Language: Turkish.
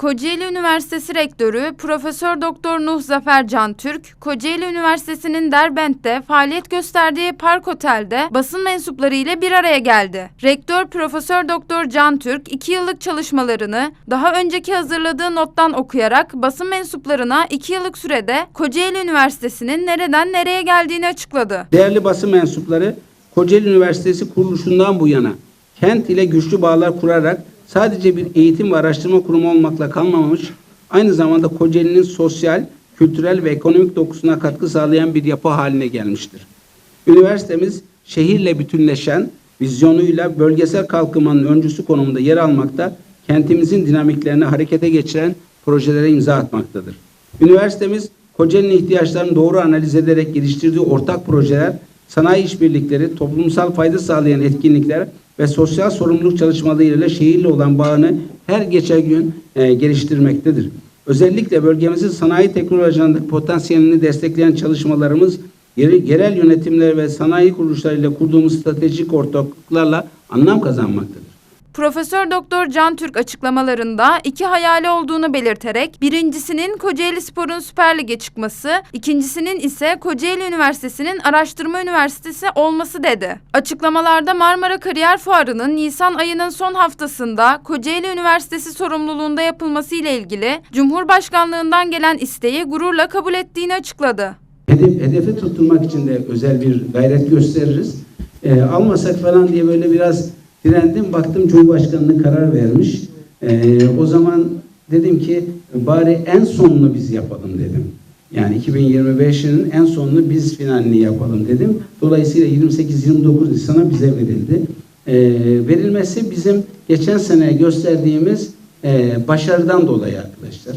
Kocaeli Üniversitesi Rektörü Profesör Doktor Nuh Zafer Cantürk, Kocaeli Üniversitesi'nin Derbent'te faaliyet gösterdiği Park Otel'de basın mensupları ile bir araya geldi. Rektör Profesör Doktor Cantürk, iki yıllık çalışmalarını daha önceki hazırladığı nottan okuyarak basın mensuplarına iki yıllık sürede Kocaeli Üniversitesi'nin nereden nereye geldiğini açıkladı. Değerli basın mensupları, Kocaeli Üniversitesi kuruluşundan bu yana kent ile güçlü bağlar kurarak sadece bir eğitim ve araştırma kurumu olmakla kalmamış, aynı zamanda Kocaeli'nin sosyal, kültürel ve ekonomik dokusuna katkı sağlayan bir yapı haline gelmiştir. Üniversitemiz şehirle bütünleşen, vizyonuyla bölgesel kalkınmanın öncüsü konumunda yer almakta, kentimizin dinamiklerini harekete geçiren projelere imza atmaktadır. Üniversitemiz Kocaeli'nin ihtiyaçlarını doğru analiz ederek geliştirdiği ortak projeler, sanayi işbirlikleri, toplumsal fayda sağlayan etkinlikler ve sosyal sorumluluk çalışmalarıyla şehirle olan bağını her geçen gün e, geliştirmektedir. Özellikle bölgemizin sanayi teknolojilerindeki potansiyelini destekleyen çalışmalarımız yerel yönetimler ve sanayi kuruluşlarıyla kurduğumuz stratejik ortaklıklarla anlam kazanmaktadır. Profesör Doktor Can Türk açıklamalarında iki hayali olduğunu belirterek birincisinin Kocaeli Spor'un Süper Lig'e çıkması, ikincisinin ise Kocaeli Üniversitesi'nin araştırma üniversitesi olması dedi. Açıklamalarda Marmara Kariyer Fuarı'nın Nisan ayının son haftasında Kocaeli Üniversitesi sorumluluğunda yapılması ile ilgili Cumhurbaşkanlığından gelen isteği gururla kabul ettiğini açıkladı. Hedef, hedefe tutturmak için de özel bir gayret gösteririz. Ee, almasak falan diye böyle biraz direndim. Baktım Cumhurbaşkanlığı karar vermiş. Ee, o zaman dedim ki bari en sonunu biz yapalım dedim. Yani 2025'in en sonunu biz finalini yapalım dedim. Dolayısıyla 28-29 Nisan'a bize verildi. Ee, verilmesi bizim geçen sene gösterdiğimiz e, başarıdan dolayı arkadaşlar.